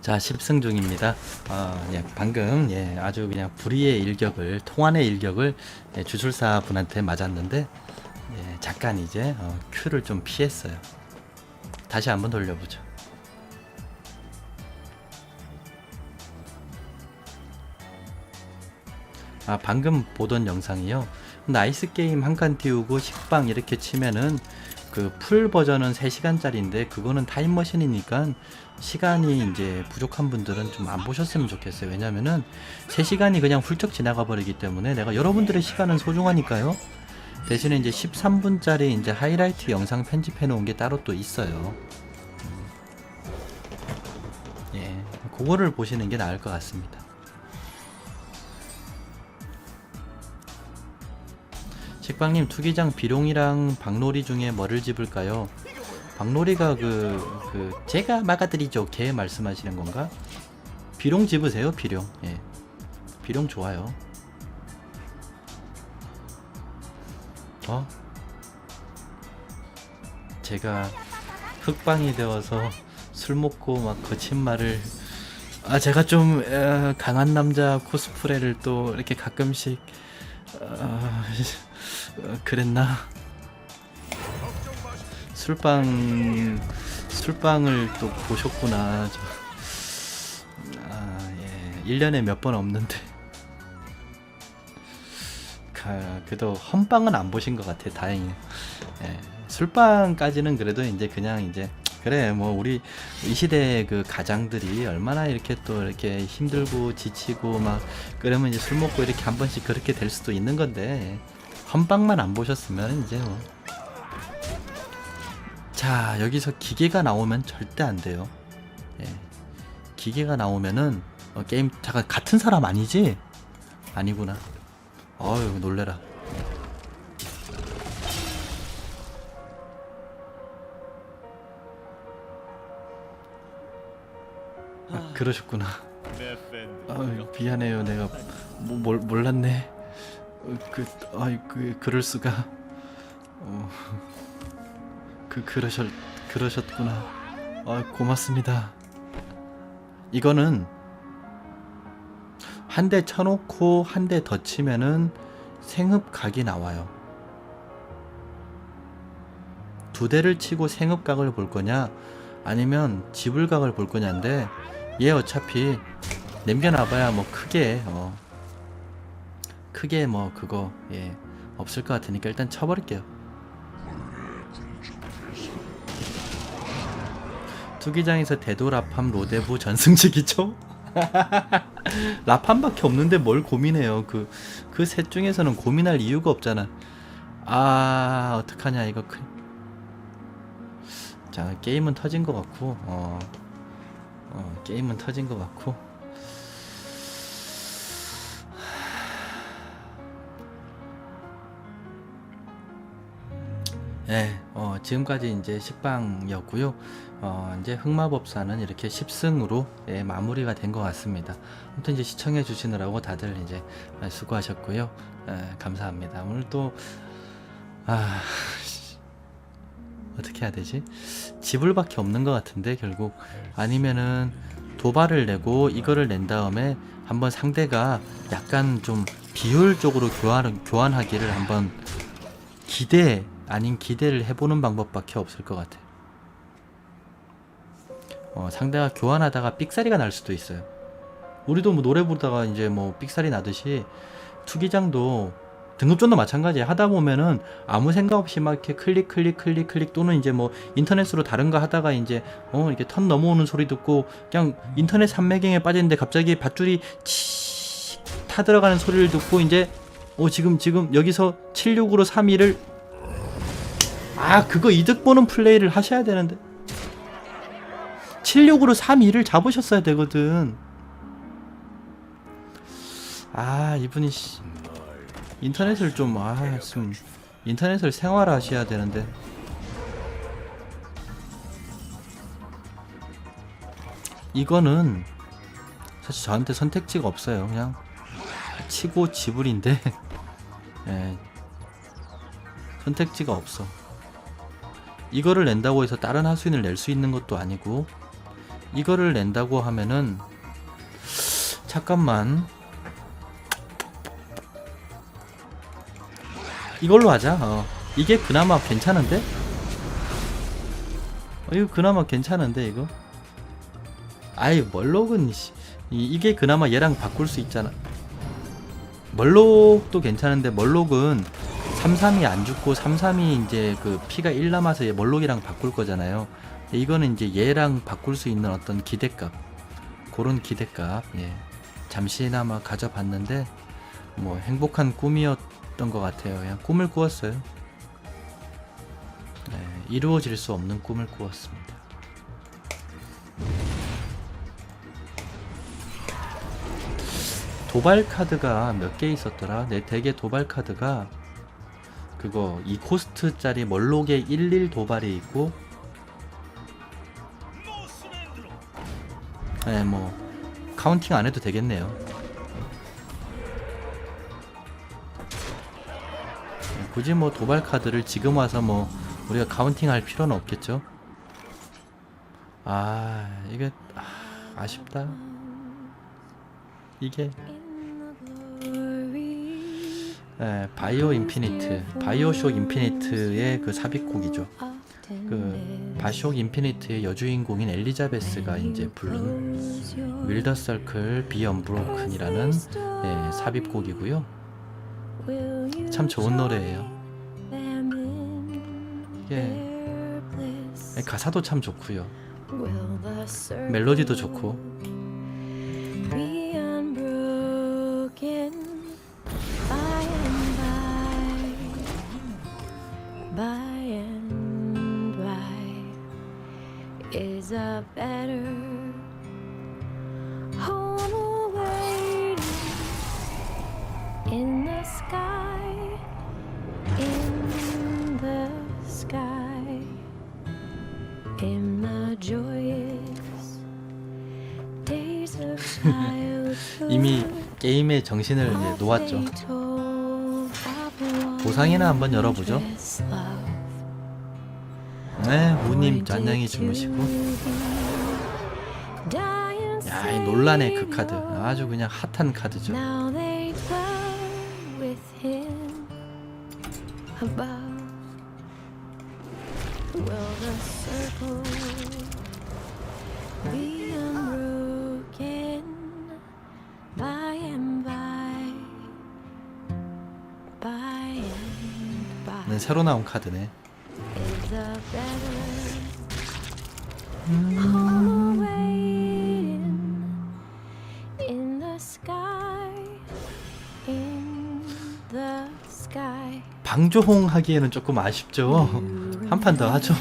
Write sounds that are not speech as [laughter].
자, 10승 중입니다. 어, 예, 방금 예, 아주 그냥 불의의 일격을 통안의 일격을 예, 주술사 분한테 맞았는데 예, 잠깐 이제 어, 큐를 좀 피했어요. 다시 한번 돌려보죠. 아 방금 보던 영상이요. 나이스 게임 한 칸 띄우고 식빵 이렇게 치면은 그 풀 버전은 3시간짜리인데 그거는 타임머신이니까 시간이 이제 부족한 분들은 좀 안 보셨으면 좋겠어요. 왜냐면은 3시간이 그냥 훌쩍 지나가 버리기 때문에 내가 여러분들의 시간은 소중하니까요. 대신에 이제 13분짜리 이제 하이라이트 영상 편집해 놓은 게 따로 또 있어요. 음. 예. 그거를 보시는 게 나을 것 같습니다. 식빵님 투기장 비룡이랑 박놀이 중에 뭐를 집을까요? 박놀이가 그, 그 제가 막아드리죠 개 말씀하시는 건가? 비룡 집으세요 비룡 예 비룡 좋아요 어? 제가 흑방이 되어서 술 먹고 막 거친 말을 아 제가 좀 에, 강한 남자 코스프레를 또 이렇게 가끔씩 아, 어, 그랬나? 술빵 술빵을 또 보셨구나. 저, 아, 예. 1년에 몇 번 없는데. 가, 그래도 헌빵은 안 보신 것 같아. 다행히. 예. 술빵까지는 그래도 이제 그냥 이제 그래 뭐 우리 이 시대 그 가장들이 얼마나 이렇게 또 이렇게 힘들고 지치고 막 그러면 이제 술 먹고 이렇게 한 번씩 그렇게 될 수도 있는 건데 헌빵만 안 보셨으면 이제 뭐. 자 여기서 기계가 나오면 절대 안 돼요. 예. 기계가 나오면은 어, 게임 잠깐 같은 사람 아니지? 아니구나. 어유 놀래라. 아, 그러셨구나. 아, 미안해요. 내가 뭐, 몰, 몰랐네. 어, 그, 아이, 그, 그럴 수가. 어, 그, 그러셨, 그러셨구나. 아, 고맙습니다. 이거는 한 대 쳐놓고 한 대 더 치면은 생흡 각이 나와요. 두 대를 치고 생흡 각을 볼 거냐, 아니면 지불 각을 볼 거냐인데, 얘 어차피 남겨놔봐야 뭐 크게 어 크게 뭐 그거 예 없을 것 같으니까 일단 쳐버릴게요. 투기장에서 대도 라팜 로데부 전승직이죠? [laughs] 라팜밖에 없는데 뭘 고민해요? 그 그 셋 중에서는 고민할 이유가 없잖아. 아 어떡하냐 이거 큰. 자 게임은 터진 것 같고 어. 어, 게임은 터진 것 같고 네, 어, 지금까지 이제 식빵이었고요. 어, 이제 흑마법사는 이렇게 10승으로 예, 마무리가 된 것 같습니다. 아무튼 이제 시청해 주시느라고 다들 이제 수고하셨고요. 예, 감사합니다. 오늘 또 아, [laughs] 어떻게 해야 되지? 지불밖에 없는 것 같은데 결국 아니면은 도발을 내고 이거를 낸 다음에 한번 상대가 약간 좀 비효율적으로 교환 교환하기를 한번 기대 아닌 기대를 해보는 방법밖에 없을 것 같아. 어, 상대가 교환하다가 삑사리가 날 수도 있어요. 우리도 뭐 노래 부르다가 이제 뭐 삑사리 나듯이 투기장도 등급전도 마찬가지야. 하다 보면은 아무 생각 없이 막 이렇게 클릭 클릭 클릭 클릭 또는 이제 뭐 인터넷으로 다른 거 하다가 이제 어 이렇게 턴 넘어오는 소리 듣고 그냥 인터넷 산매경에 빠졌는데 갑자기 밧줄이 치타 들어가는 소리를 듣고 이제 어 지금 지금 여기서 76으로 32를 아 그거 이득 보는 플레이를 하셔야 되는데 76으로 32를 잡으셨어야 되거든. 아 이분이 씨. 인터넷을 좀, 아, 좀, 인터넷을 생활하셔야 되는데. 이거는 사실 저한테 선택지가 없어요. 그냥 치고 지불인데, [laughs] 예, 선택지가 없어. 이거를 낸다고 해서 다른 하수인을 낼 수 있는 것도 아니고, 이거를 낸다고 하면은 잠깐만 이걸로 하자. 어. 이게 그나마 괜찮은데? 어, 이거 그나마 괜찮은데 이거? 아이 멀록은 씨, 이, 이게 그나마 얘랑 바꿀 수 있잖아. 멀록도 괜찮은데 멀록은 33이 안 죽고 33이 이제 그 피가 1 남아서 얘 멀록이랑 바꿀 거잖아요. 이거는 이제 얘랑 바꿀 수 있는 어떤 기대값 그런 기대값 예. 잠시나마 가져봤는데 뭐 행복한 꿈이었던 것 같아요. 그냥 꿈을 꾸었어요. 예, 이루어질 수 없는 꿈을 꾸었습니다. 도발 카드가 몇 개 있었더라? 내 덱에 도발 카드가 그거 2코스트짜리 멀록의 11 도발이 있고 네, 뭐 카운팅 안 해도 되겠네요. 네, 굳이 뭐 도발 카드를 지금 와서 뭐 우리가 카운팅 할 필요는 없겠죠. 아 이게 아, 아쉽다. 이게 예, 바이오 인피니트, 바이오쇼 인피니트의 그 삽입곡이죠. 그 바쇼 인피니트의 여주인공인 엘리자베스가 이제 부른 윌더 서클 비 언브로큰이라는 예, 삽입곡이고요. 참 좋은 노래예요. 예, 가사도 참 좋고요. 멜로디도 좋고 by, and by is a better home awaiting in the sky, in the sky, in the joyous days of childhood. 이미 게임의 정신을 이제 놓았죠. 보상이나 한번 열어보죠. 네, 무님 짠냥이 주무시고. 야, 이 논란의 그 카드 아주 그냥 핫한 카드죠. 새로 나온 카드네. 방조홍 하기에는 조금 아쉽죠. 한 판 더 하죠.